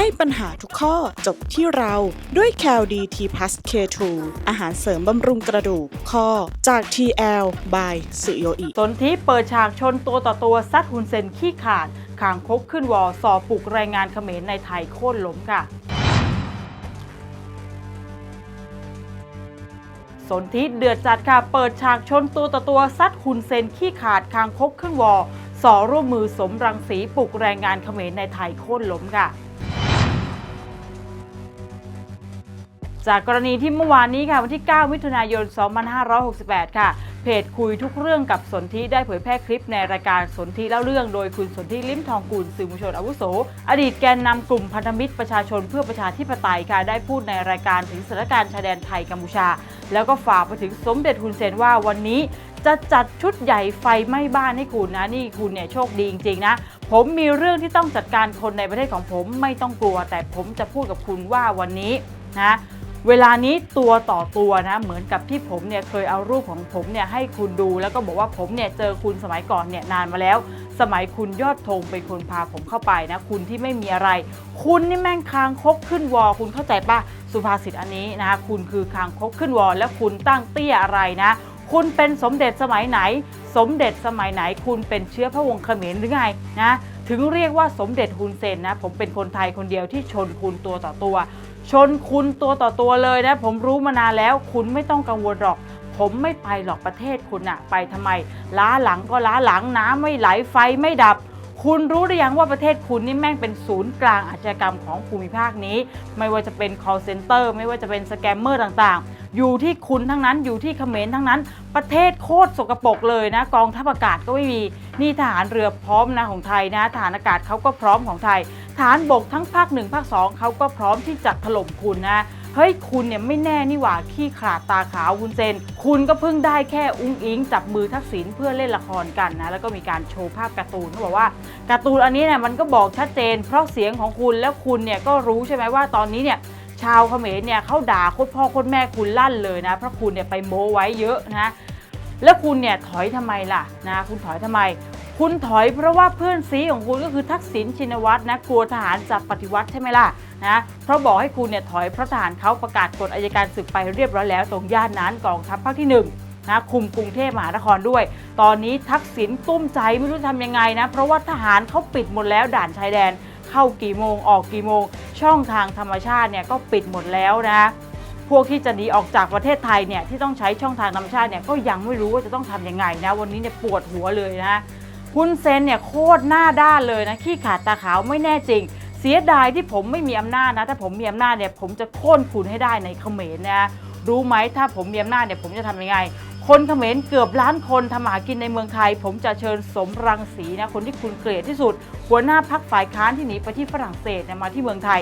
ให้ปัญหาทุกข้อจบที่เราด้วย c a l d t p l u s K2 อาหารเสริมบำรุงกระดูกข้อจาก TL by สุโยอิสนธิเปิดฉากชนตัวต่อตัวซัดฮุนเซนขี้ขาดคางคกขึ้นวอสอปลุกแรงงานเขมรในไทยโค่นล้มค่ะสนธิเดือดจัดค่ะ เปิดฉากชนตัวต่อตัวซัดฮุนเซนขี้ขาดคางคกขึ้นวอสอร่วมมือสมรังสีปลุกแรงงานเขมรในไทยโค่นล้มค่ะ จากกรณีที่เมื่อวานนี้ค่ะวันที่ 9 มิถุนายน 2568 ค่ะ เพจคุยทุกเรื่องกับสนธิได้เผยแพร่คลิปในรายการสนธิเล่าเรื่องโดยคุณสนธิลิ้มทองกุลสื่อมวลชนอาวุโส อดีตแกนนำกลุ่มพันธมิตรประชาชนเพื่อประชาธิปไตยค่ะได้พูดในรายการถึงสถานการณ์ชายแดนไทยกัมพูชา แล้วก็ฝากไปถึงสมเด็จฮุนเซนว่าวันนี้จะจัดชุดใหญ่ไฟไหม้บ้านให้คุณนะนี่คุณเนี่ยโชคดีจริงๆนะ ผมมีเรื่องที่ต้องจัดการคนในประเทศของผมไม่ต้องกลัว แต่ผมจะพูดกับคุณว่าวันนี้นะ เวลานี้ตัวต่อตัวนะเหมือนกับที่ผมเนี่ยเคยเอารูปของผมเนี่ยให้คุณดู แล้วก็บอกว่าผมเนี่ยเจอคุณสมัยก่อนเนี่ยนานมาแล้ว สมัยคุณยอดธงเป็นคนพาผมเข้าไปนะคุณที่ไม่มีอะไร คุณนี่แม่งคางคกขึ้นวอคุณเข้าใจปะสุภาษิตอันนี้นะคุณคือคางคกขึ้นวอแล้วคุณตั้งเตี้ยอะไรนะคุณเป็นสมเด็จสมัยไหน สมเด็จสมัยไหน คุณเป็นเชื้อพระวงศ์เขมรหรือไงนะ ถึงเรียกว่าสมเด็จฮุนเซนนะ ผมเป็นคนไทยคนเดียวที่ชนคุณตัวต่อตัว ชนคุณตัวต่อตัวเลยนะ ผมรู้มานานแล้ว คุณไม่ต้องกังวลหรอก ผมไม่ไปหรอกประเทศคุณอะไปทำไม ล้าหลังก็ล้าหลังน้ำไม่ไหลไฟไม่ดับ คุณรู้หรือยังว่าประเทศคุณนี่แม่งเป็นศูนย์กลางอาชญากรรมของภูมิภาคนี้ ไม่ว่าจะเป็น call center ไม่ว่าจะเป็นสแกมเมอร์ต่างๆ อยู่ที่คุณทั้งนั้นอยู่ที่เขมรทั้งนั้น ประเทศโคตรสกปรกเลยนะ กองทัพอากาศก็ไม่มีนี่ทหารเรือพร้อมนะของไทยนะทหารอากาศเขาก็พร้อมของไทย ฐานบกทั้งภาคหนึ่งภาคสองเขาก็พร้อมที่จะถล่มคุณนะเฮ้ยคุณเนี่ยไม่แน่นี่หว่าขี้ขลาดตาขาววุ้นเซน คุณก็เพิ่งได้แค่อุ้งอิงจับมือทักษิณเพื่อเล่นละครกันนะ แล้วก็มีการโชว์ภาพการ์ตูนเขาบอกว่าการ์ตูนอันนี้เนี่ยมันก็บอกชัดเจน เพราะเสียงของคุณแล้วคุณเนี่ยก็รู้ใช่ไหมว่าตอนนี้เนี่ยชาวเขมรเนี่ยเขาด่าโคตรพ่อโคตรแม่คุณลั่นเลยนะเพราะคุณเนี่ยไปโม้ไว้เยอะนะแล้วคุณเนี่ยถอยทำไมล่ะนะคุณถอยทำไม คุณถอยเพราะว่าเพื่อนซีของคุณก็คือทักษิณชินวัตรนะกลัวทหารจะปฏิวัติใช่ไหมล่ะนะเพราะบอกให้คุณเนี่ยถอยเพราะทหารเขาประกาศกฎอายการศึกไปเรียบร้อยแล้ว ตรงย่านนั้นกองทัพภาคที่หนึ่งนะคุมกรุงเทพมหานครด้วย ตอนนี้ทักษิณตุ้มใจไม่รู้ทำยังไงนะเพราะว่าทหารเขาปิดหมดแล้วด่านชายแดน เข้ากี่โมงออกกี่โมง ช่องทางธรรมชาติเนี่ยก็ปิดหมดแล้วนะพวกที่จะหนีออกจากประเทศไทยเนี่ยที่ต้องใช้ช่องทางธรรมชาติเนี่ยก็ยังไม่รู้ว่าจะต้องทำยังไงนะวันนี้เนี่ยปวดหัวเลยนะ ฮุนเซนเนี่ยโคตรหน้าด้านเลยนะขี้ขาดตาขาวไม่แน่จริง เสียดายที่ผมไม่มีอำนาจนะถ้าผมมีอำนาจเนี่ยผมจะโค่นคุณให้ได้ในเขมรนะรู้ไหมถ้าผมมีอำนาจเนี่ยผมจะทำยังไง คนเขมรเกือบล้านคนทำมหากินในเมืองไทย ผมจะเชิญสมรังสีนะคนที่คุณเกลียดที่สุด หัวหน้าพักฝ่ายค้านที่หนีไปที่ฝรั่งเศสเนี่ยมาที่เมืองไทย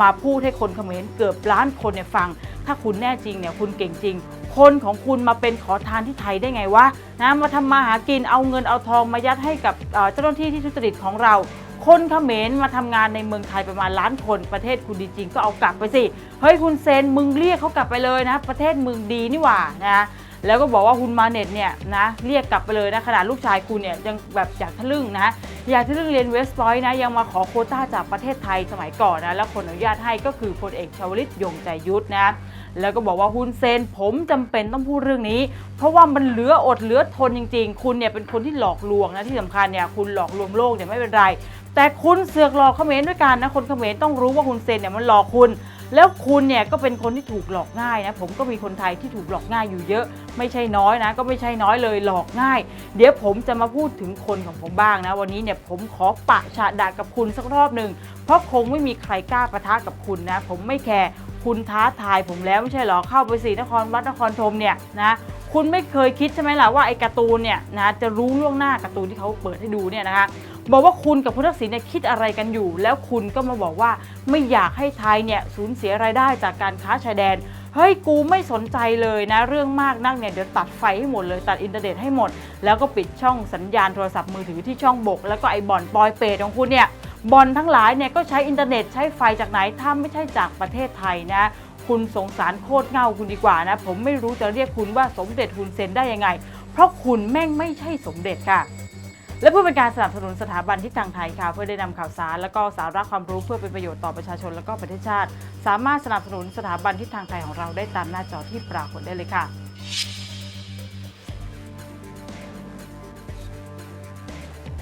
มาพูดให้คนเขมรเกือบล้านคนเนี่ยฟัง ถ้าคุณแน่จริงเนี่ยคุณเก่งจริง คนของคุณมาเป็นขอทานที่ไทยได้ไงวะนะมาทำมาหากินเอาเงินเอาทองมายัดให้กับเจ้าหน้าที่ที่ทุจริตของเรา คนเขมรมาทำงานในเมืองไทยประมาณล้านคนประเทศคุณดีจริงก็เอากลับไปสิเฮ้ยคุณเซนมึงเรียกเขากลับไปเลยนะ ประเทศมึงดีนี่หว่านะแล้วก็บอกว่าคุณมาเน็ตเนี่ยนะเรียกกลับไปเลยนะขนาดลูกชายคุณเนี่ยยังแบบอยากทะลึ่งนะอยากทะลึ่งเรียนเวสต์พอยต์นะยังมาขอโคต้าจากประเทศไทยสมัยก่อนนะแล้วคนอนุญาตให้ก็คือพลเอกชวลิตยงใจยุทธนะ แล้วก็บอกว่าฮุนเซนผมจำเป็นต้องพูดเรื่องนี้ เพราะว่ามันเหลืออดเหลือทนจริง ๆ คุณเนี่ยเป็นคนที่หลอกลวงนะที่สำคัญเนี่ยคุณหลอกลวงโลกเนี่ยไม่เป็นไร แต่คุณเสือกหลอกเขมรด้วยกันนะคนเขมรต้องรู้ว่าฮุนเซนเนี่ยมันหลอกคุณแล้วคุณเนี่ยก็เป็นคนที่ถูกหลอกง่ายนะผมก็มีคนไทยที่ถูกหลอกง่ายอยู่เยอะ ไม่ใช่น้อยนะ ก็ไม่ใช่น้อยเลยหลอกง่าย เดี๋ยวผมจะมาพูดถึงคนของผมบ้างนะ วันนี้เนี่ยผมขอปะฉะดะกับคุณสักรอบหนึ่งเพราะคงไม่มีใครกล้าปะทะกับคุณนะ ผมไม่แคร์ คุณท้าทายผมแล้วไม่ใช่เหรอเข้าไปสีนครวัดนครธมเนี่ยนะคุณไม่เคยคิดใช่ไหมล่ะว่าไอ้การ์ตูนเนี่ยนะจะรู้ล่วงหน้าการ์ตูนที่เขาเปิดให้ดูเนี่ยนะคะบอกว่าคุณกับคุณทักษิณเนี่ยคิดอะไรกันอยู่ แล้วคุณก็มาบอกว่าไม่อยากให้ไทยเนี่ยสูญเสียรายได้จากการค้าชายแดนเฮ้ยกูไม่สนใจเลยนะ เรื่องมากนักเนี่ยเดี๋ยวตัดไฟให้หมดเลยตัดอินเทอร์เน็ตให้หมด แล้วก็ปิดช่องสัญญาณโทรศัพท์มือถือที่ช่องบก แล้วก็ไอ้บ่อนปลอยเปรตของคุณเนี่ย บอนทั้งหลายเนี่ยก็ใช้อินเทอร์เน็ตใช้ไฟจากไหนถ้าไม่ใช่จากประเทศไทยนะ คุณสงสารโคตรเง่าคุณดีกว่านะ ผมไม่รู้จะเรียกคุณว่าสมเด็จฮุนเซนได้ยังไง เพราะคุณแม่งไม่ใช่สมเด็จค่ะและเพื่อเป็นการสนับสนุนสถาบันทิศทางไทยค่ะ เพื่อได้นำข่าวสาร และก็สาระความรู้เพื่อเป็นประโยชน์ต่อประชาชนและก็ประเทศชาติ สามารถสนับสนุนสถาบันทิศทางไทยของเราได้ตามหน้าจอที่ปรากฏได้เลยค่ะ